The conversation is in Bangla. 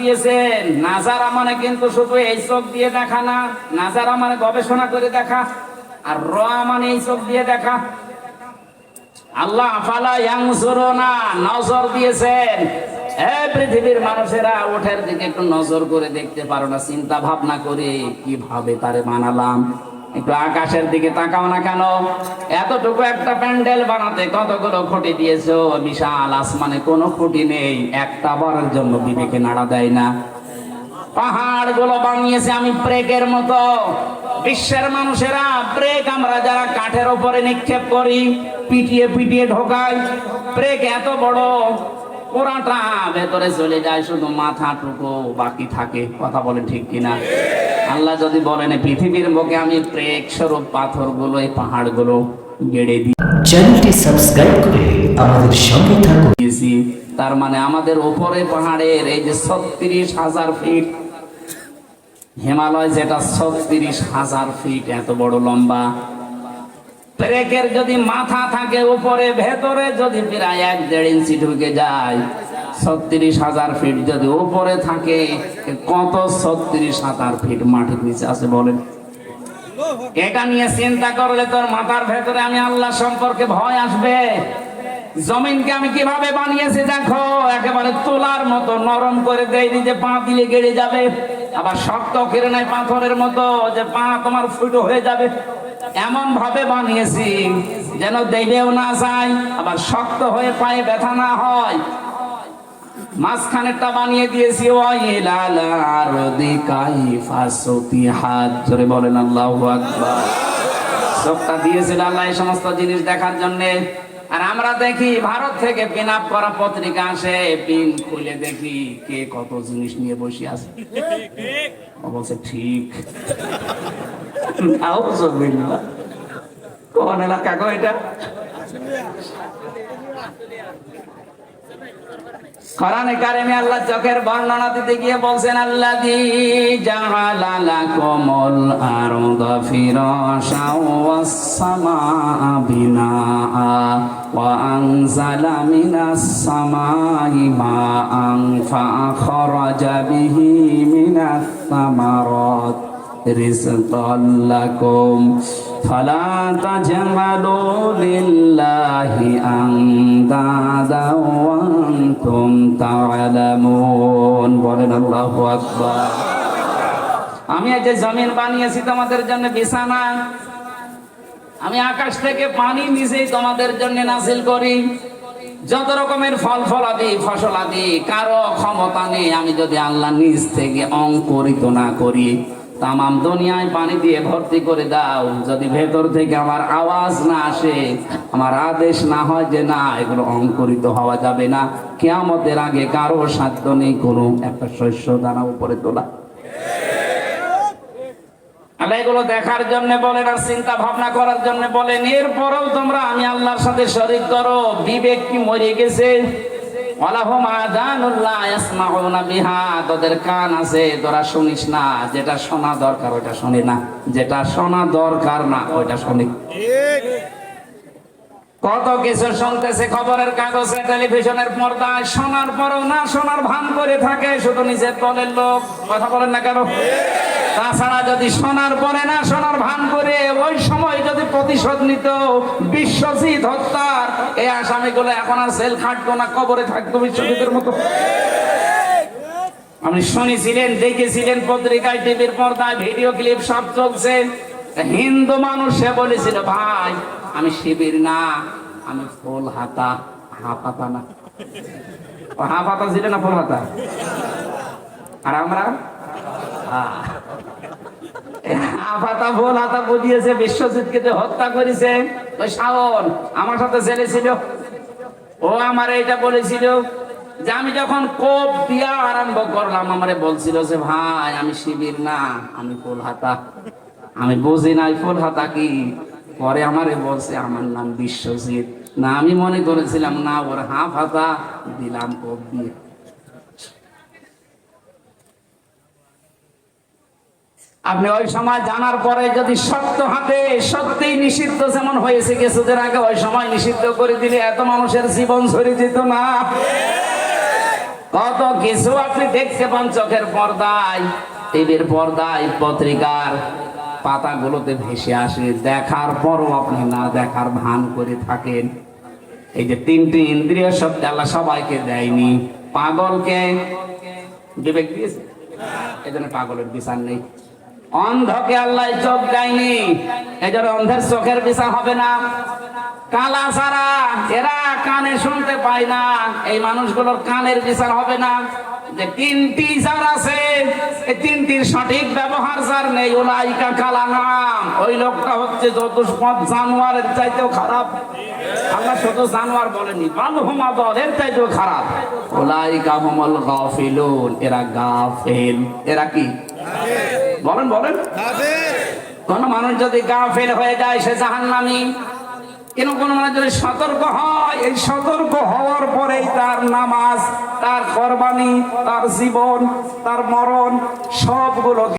দিয়েছেন মানে কিন্তু শুধু এই চোখ দিয়ে দেখা না মানে গবেষণা করে দেখা, আর র মানে এই চোখ দিয়ে দেখা। আল্লাহ নজর দিয়েছেন। এ পৃথিবীর মানুষেরা ওঠের দিকে একটু নজর করে দেখতে পারো না, চিন্তা ভাবনা করে কীভাবে তারে বানালাম একটু আকাশের দিকে তাকাও না কেন? এতটুকু একটা প্যান্ডেল বানাতে কতগুলো খুঁটি দিয়েছ? বিশাল আসমানে কোনো খুঁটি নেই। একটা বারের জন্য বিবেকে নাড়া দেয় না। পাহাড়গুলো বানিয়েছে আমি ব্রেকের মতো। বিশ্বের মানুষেরা ব্রেক আমরা যারা কাঠের উপরে নিক্ষেপ করি, পিটিয়ে পিটিয়ে ঢোকাই। ব্রেক এত বড় পুরাটা ভেতরে চলে যায়, শুধু মাথাটুকু বাকি থাকে। কথা বলে ঠিক কিনা? আল্লাহ যদি বলেন পৃথিবীর বুকে আমি ব্রেক স্বরূপ পাথরগুলো এই পাহাড়গুলো গেড়ে দিই। চ্যানেলটি সাবস্ক্রাইব করে আমাদের সঙ্গে থাকুন। তার মানে আমাদের উপরে পাহাড়ের এই যে ছত্রিশ হাজার ফিট হিমালয় যেটা ছত্রিশ হাজার ফিট এত বড় লম্বা। ট্রেকের যদি মাথা থাকে উপরে ভেতরে যদি প্রায় এক দেড় ইঞ্চি ঢুকে যায় ছত্রিশ হাজার ফিট যদি উপরে থাকে, কত ছত্রিশ হাজার ফিট মাটির নিচে আছে বলেন? এটা নিয়ে চিন্তা করলে তোর মাথার ভেতরে আমি আল্লাহ সম্পর্কে ভয় আসবে। জমিনকে আমি কীভাবে বানিয়েছি দেখো, একেবারে তোলার মতো নরম করে দেয়নি যে পা দিলে গেড়ে যাবে। আবার শক্ত করে নাই পাথরের মতো যে পা তোমার ফুটো হয়ে যাবে। এমন ভাবে বানিয়েছি যেন দেইলেও না যায়, আবার শক্ত হয়ে পায়ে ব্যথা না হয়। মাঝখানেরটা বানিয়ে দিয়েছি জোরে বলেন, আল্লাহ আকবার। চোখটা দিয়েছিল আল্লাহ এই সমস্ত জিনিস দেখার জন্য। আর আমরা দেখি ভারত থেকে পিন আপ করা পত্রিকা আসে, পিন খুলে দেখি কে কত জিনিস নিয়ে বসে আছে। বলছে, ঠিক। কোন এলাকা গো এটা? কোরআনে কারিমে আল্লাহ চোখের বর্ণনা দিতে গিয়ে বলছেন আল্লাহ দি জাআলা লাকুমুল আরদা ফিরাশা ওয়াস সামাআ বিনাআ ওয়া আনজালা মিনাস সামাই মাআন ফাখরাজা বিহি মিনাস সামারাত রিজকাল লাকুম ফালা তাজমালু লিল্লাহি আন্দাদা কুন্তুম তা'লামুন বলেন আল্লাহু আকবার। আমি যে জমিন বানিয়েছি তোমাদের জন্য বিছানা। আমি আকাশ থেকে পানি নিজেই তোমাদের জন্য নাজিল করি। যত রকমের ফল ফল আদি, ফসল আদি, কারও ক্ষমতা নেই। আমি যদি আল্লাহ নিজ থেকে অঙ্কুরিত না করি তামাম দুনিয়ায় পানি দিয়ে ভর্তি করে দাও। যদি ভেতর থেকে আমার আওয়াজ না আসে, আমার আদেশ না হয় যে না, এগুলো অঙ্কুরিত হওয়া যাবে না। কেয়ামতের আগে কারও সাধ্য নেই, কোনো একটা শস্য দানা উপরে তোলা। এগুলো দেখার জন্য বলেন আর চিন্তা ভাবনা করার জন্য বলেন, এরপরেও তোমরা আমি আল্লাহর সাথে শরীক করো, বিবেক কি মরে গেছে? ওয়ালাহুম আযানুল্লাহ ইয়াসমাউনা বিহা। তোদের কান আছে তোরা শুনিস না। যেটা শোনা দরকার ওটা শুনি না। যেটা শোনা দরকার না ওটা শুনি। কত কিছু শুনতেছে খবরের কাগজে টেলিভিশনের পর্দায়। শোনার পরেও না শোনার ভান করে থাকে শুধু নিজের দলের লোক। কথা বলেন না কেন? তাছাড়া যদি সোনার পরে না, সোনার ভান করে, ওই সময় যদি প্রতিশোধ নিত, বিশ্বজিৎ হত্যার এই আসামিগুলো এখন আর সেল খাটতো না, কবরে থাকতো বিশ্বজিতের মতো। আপনি শুনেছিলেন, দেখেছিলেন পত্রিকায়, টিভির পর্দায় ভিডিও ক্লিপ সব চলছে। হিন্দু মানুষ সে বলেছিল, ভাই, আমি শিবির না, আমি ফুল হাতা, হাফাতা না। ও হাফ হাতা ছিল না ফুল হাতা? আর আমরা? আহ। বিশ্বজিৎকে যে হত্যা করেছে। ওই শাওন আমার সাথে ছেলে ছিল। ও আমার এইটা বলেছিল যে আমি যখন কোপ দিয়া আরম্ভ করলাম, আমারে বলছিল যে, ভাই, আমি শিবির না, আমি ফুল হাতা আমি বুঝি নাই ফুল হাতা কি? পরে আমারে বলছে, আমার নাম বিশ্বজিৎ। না, আমি মনে করেছিলাম, না, ওর হাফ হাতা দিলাম কোপ দিয়ে। আপনি ওই সময় জানার পরে যদি সত্য হাতে সত্যিই নিষিদ্ধ যেমন হয়েছে কিছুদিন আগে, ওই সময় নিষিদ্ধ করে দিলে এত মানুষের জীবন ঝরে যেত না। কত কিছু আপনি দেখতে পান চোখের পর্দায়, টিভির পর্দায়, পত্রিকার পাতাগুলোতে ভেসে আসে। দেখার পরও আপনি না দেখার ভান করে থাকেন। এই যে তিনটি ইন্দ্রিয় শক্তি আল্লাহ সবাইকে দেয়নি। পাগলকে, বিবেক দিয়েছে? এই জন্য পাগলের বিচার নেই। অন্ধকে আল্লাহ চোখ দেয়নি। এই অন্ধের চোখের বিচার হবে না। কালা ছাড়া এরা কানে শুনতে পায় না। এই মানুষগুলোর কানের বিচার হবে না। যে তিনটি যার আছে, এই তিনটির সঠিক ব্যবহার যার নেই ওলাইকা কালা নাম। ওই লোকটা হচ্ছে চতুষ্পদ জানোয়ারের চাইতেও খারাপ। আল্লাহ শুধু জানোয়ার বলেনি বালহুমা দল এর চাইতেও খারাপ। ওলাইকা হুমল গাফিলুন, এরা গাফেল। এরা কি? বলেন বলেন। কোন মানুষ যদি গা গাফেল হয়ে যায়, সে জাহান নামি কিন্তু কোন মানুষ যদি সতর্ক হয়, এই সতর্ক হওয়ার পরেই তার নামাজ, তার কোরবানি, তার জীবন, তার মরণ, সবগুলো